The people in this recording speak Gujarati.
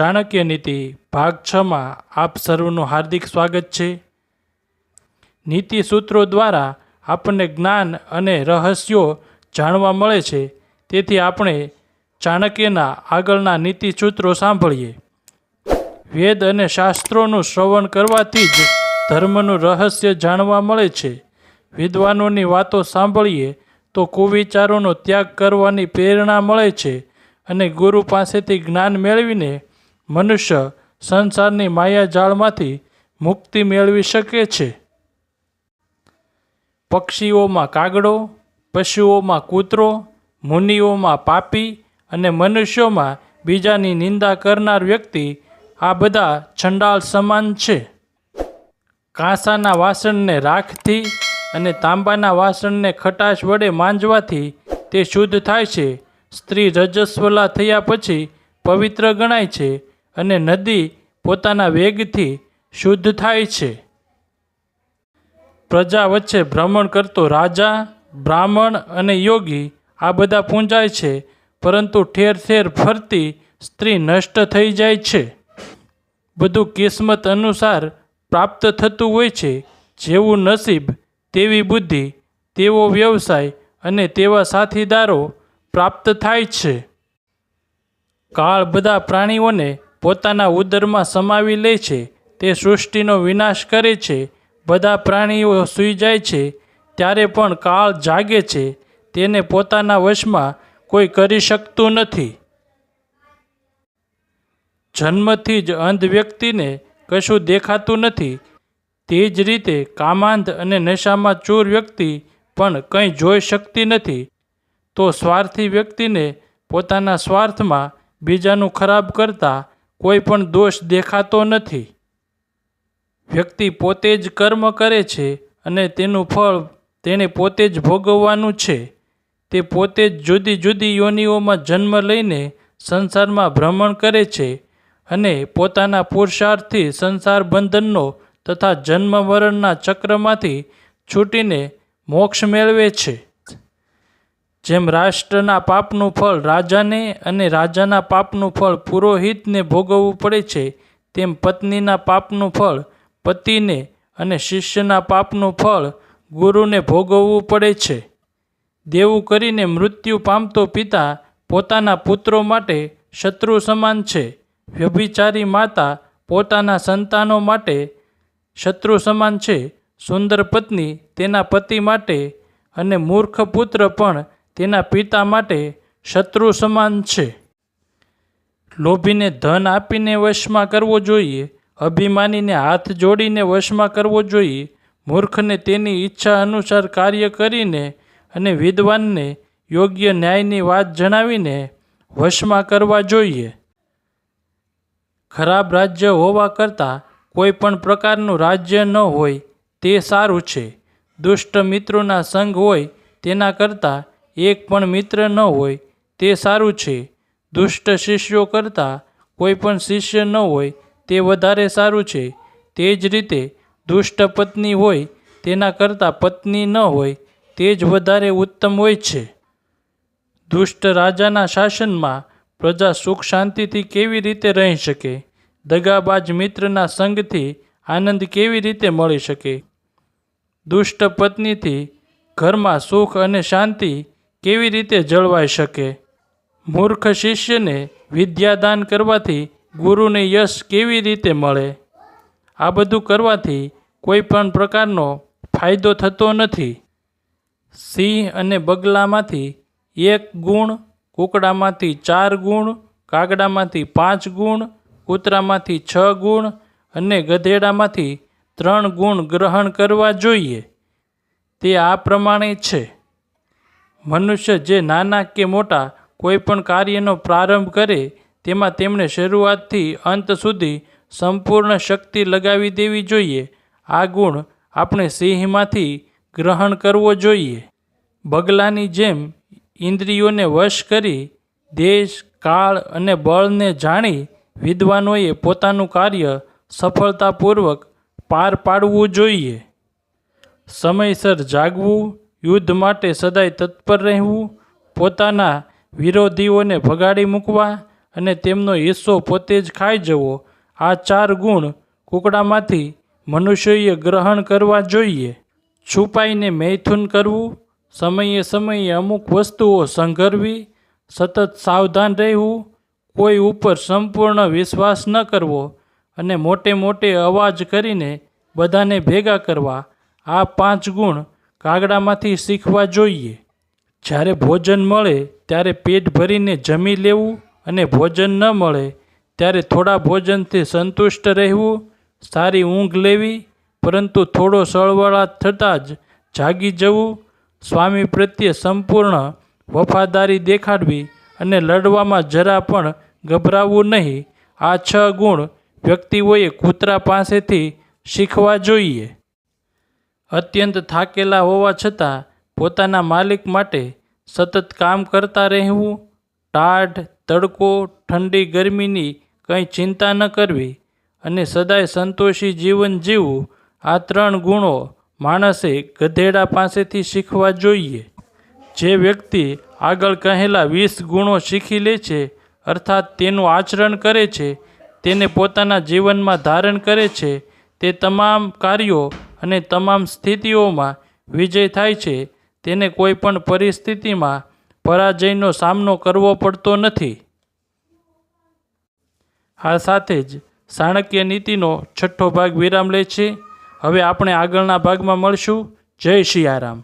ચાણક્ય નીતિ ભાગ છમાં આપ સર્વનું હાર્દિક સ્વાગત છે. નીતિ સૂત્રો દ્વારા આપણને જ્ઞાન અને રહસ્યો જાણવા મળે છે. તેથી આપણે ચાણક્યના આગળના નીતિ સૂત્રો સાંભળીએ. વેદ અને શાસ્ત્રોનું શ્રવણ કરવાથી જ ધર્મનું રહસ્ય જાણવા મળે છે. વિદ્વાનોની વાતો સાંભળીએ તો કુવિચારોનો ત્યાગ કરવાની પ્રેરણા મળે છે અને ગુરુ પાસેથી જ્ઞાન મેળવીને મનુષ્ય સંસારની માયાજાળમાંથી મુક્તિ મેળવી શકે છે. પક્ષીઓમાં કાગડો, પશુઓમાં કૂતરો, મુનિઓમાં પાપી અને મનુષ્યોમાં બીજાની નિંદા કરનાર વ્યક્તિ આ બધા છંડાળ સમાન છે. કાંસાના વાસણને રાખથી અને તાંબાના વાસણને ખટાશ વડે માંજવાથી તે શુદ્ધ થાય છે. સ્ત્રી રજસ્વલા થયા પછી પવિત્ર ગણાય છે. અને નદી પોતાના વેગથી શુદ્ધ થાય છે. પ્રજા વચ્ચે ભ્રમણ કરતો રાજા, બ્રાહ્મણ અને યોગી આ બધા પૂંજાય છે, પરંતુ ઠેર ઠેર ફરતી સ્ત્રી નષ્ટ થઈ જાય છે. બધું કિસ્મત અનુસાર પ્રાપ્ત થતું હોય છે, જેવું નસીબ તેવી બુદ્ધિ, તેવો વ્યવસાય અને તેવા સાથીદારો પ્રાપ્ત થાય છે. કાળ બધા પ્રાણીઓને પોતાના ઉદરમાં સમાવી લે છે. તે સૃષ્ટિનો વિનાશ કરે છે. બધા પ્રાણીઓ સૂઈ જાય છે. ત્યારે પણ કાળ જાગે છે. તેને પોતાના વશમાં કોઈ કરી શકતું નથી. જન્મથી જ અંધ વ્યક્તિને કશું દેખાતું નથી. તે જ રીતે કામાંધ અને નશામાં ચૂર વ્યક્તિ પણ કંઈ જોઈ શકતી નથી. તો સ્વાર્થી વ્યક્તિને પોતાના સ્વાર્થમાં બીજાનું ખરાબ કરતા કોઈ પણ દોષ દેખાતો નથી. વ્યક્તિ પોતે જ કર્મ કરે છે અને તેનું ફળ તેણે પોતે જ ભોગવવાનું છે. તે પોતે જ જુદી જુદી યોનિઓમાં જન્મ લઈને સંસારમાં ભ્રમણ કરે છે અને પોતાના પુરુષાર્થથી સંસાર બંધનનો તથા જન્મ મરણના ચક્રમાંથી છૂટીને મોક્ષ મેળવે છે. જેમ રાષ્ટ્રના પાપનું ફળ રાજાને અને રાજાના પાપનું ફળ પુરોહિતને ભોગવવું પડે છે, તેમ પત્નીના પાપનું ફળ પતિને અને શિષ્યના પાપનું ફળ ગુરુને ભોગવવું પડે છે. દેવું કરીને મૃત્યુ પામતો પિતા પોતાના પુત્રો માટે શત્રુ સમાન છે. વ્યભિચારી માતા પોતાના સંતાનો માટે શત્રુ સમાન છે. સુંદર પત્ની તેના પતિ માટે અને મૂર્ખ પુત્ર પણ તેના પિતા માટે શત્રુ સમાન છે. લોભીને ધન આપીને વશમાં કરવો જોઈએ, અભિમાનીને હાથ જોડીને વશમાં કરવો જોઈએ, મૂર્ખને તેની ઈચ્છા અનુસાર કાર્ય કરીને અને વિદ્વાનને યોગ્ય ન્યાયની વાત જણાવીને વશમાં કરવા જોઈએ. ખરાબ રાજ્ય હોવા કરતાં કોઈ પણ પ્રકારનું રાજ્ય ન હોય તે સારું છે. દુષ્ટ મિત્રોના સંગ હોય તેના કરતાં એક પણ મિત્ર ન હોય, તે સારું છે. દુષ્ટ શિષ્યો કરતાં કોઈ પણ શિષ્ય ન હોય, તે વધારે સારું છે. તે જ રીતે દુષ્ટ પત્ની હોય, તેના કરતાં પત્ની ન હોય, તે જ વધારે ઉત્તમ હોય છે. દુષ્ટ રાજાના શાસનમાં પ્રજા સુખ શાંતિથી કેવી રીતે રહી શકે? દગાબાજ મિત્રના સંગથી આનંદ કેવી રીતે મળી શકે? દુષ્ટ પત્નીથી ઘરમાં સુખ અને શાંતિ કેવી રીતે જળવાઈ શકે? મૂર્ખ શિષ્યને વિદ્યાદાન કરવાથી ગુરુને યશ કેવી રીતે મળે? આ બધું કરવાથી કોઈ પણ પ્રકારનો ફાયદો થતો નથી. સિંહ અને બગલામાંથી એક ગુણ, કૂકડામાંથી ચાર ગુણ, કાગડામાંથી પાંચ ગુણ, કૂતરામાંથી છ ગુણ અને ગધેડામાંથી ત્રણ ગુણ ગ્રહણ કરવા જોઈએ. તે આ પ્રમાણે છે. મનુષ્ય જે નાના કે મોટા કોઈ પણ કાર્યનો પ્રારંભ કરે, તેમાં તેમણે શરૂઆતથી અંત સુધી સંપૂર્ણ શક્તિ લગાવી દેવી જોઈએ. આ ગુણ આપણે સિંહમાંથી ગ્રહણ કરવો જોઈએ. બગલાની જેમ ઇન્દ્રિયોને વશ કરી, દેશ, કાળ અને બળને જાણી વિદ્વાનોએ પોતાનું કાર્ય સફળતાપૂર્વક પાર પાડવું જોઈએ. સમયસર જાગવું યુદ્ધ માટે સદાય તત્પર રહેવું, પોતાના વિરોધીઓને ભગાડી મૂકવા અને તેમનો હિસ્સો પોતે જ ખાઈ જવો, આ ચાર ગુણ કુકડામાંથી મનુષ્યએ ગ્રહણ કરવા જોઈએ. છુપાઈને મૈથુન કરવું, સમયે સમયે અમુક વસ્તુઓ સંઘરવી, સતત સાવધાન રહેવું, કોઈ ઉપર સંપૂર્ણ વિશ્વાસ ન કરવો અને મોટે મોટે અવાજ કરીને બધાને ભેગા કરવા, આ પાંચ ગુણ કાગડામાંથી શીખવા જોઈએ. જ્યારે ભોજન મળે, ત્યારે પેટ ભરીને જમી લેવું અને ભોજન ન મળે, ત્યારે થોડા ભોજનથી સંતુષ્ટ રહેવું, સારી ઊંઘ લેવી, પરંતુ થોડો સળવળાટ થતાં જ જાગી જવું, સ્વામી પ્રત્યે સંપૂર્ણ વફાદારી દેખાડવી અને લડવામાં જરા પણ ગભરાવવું નહીં. આ છ ગુણ વ્યક્તિઓએ કૂતરા પાસેથી શીખવા જોઈએ. અત્યંત થાકેલા હોવા છતાં પોતાના માલિક માટે સતત કામ કરતા રહેવું, ટાઢ, તડકો, ઠંડી ગરમીની કંઈ ચિંતા ન કરવી અને સદાય સંતોષી જીવન જીવવું આ ત્રણ ગુણો માણસે ગધેડા પાસેથી શીખવા જોઈએ. જે વ્યક્તિ આગળ કહેલા વીસ ગુણો શીખી લે છે, અર્થાત તેનું આચરણ કરે છે, તેને પોતાના જીવનમાં ધારણ કરે છે, તે તમામ કાર્યો અને તમામ સ્થિતિઓમાં વિજય થાય છે, તેને કોઈ પણ પરિસ્થિતિમાં પરાજયનો સામનો કરવો પડતો નથી. આ સાથે જ ચાણક્ય નીતિનો છઠ્ઠો ભાગ વિરામ લે છે. હવે આપણે આગળના ભાગમાં મળશું. જય શિયારામ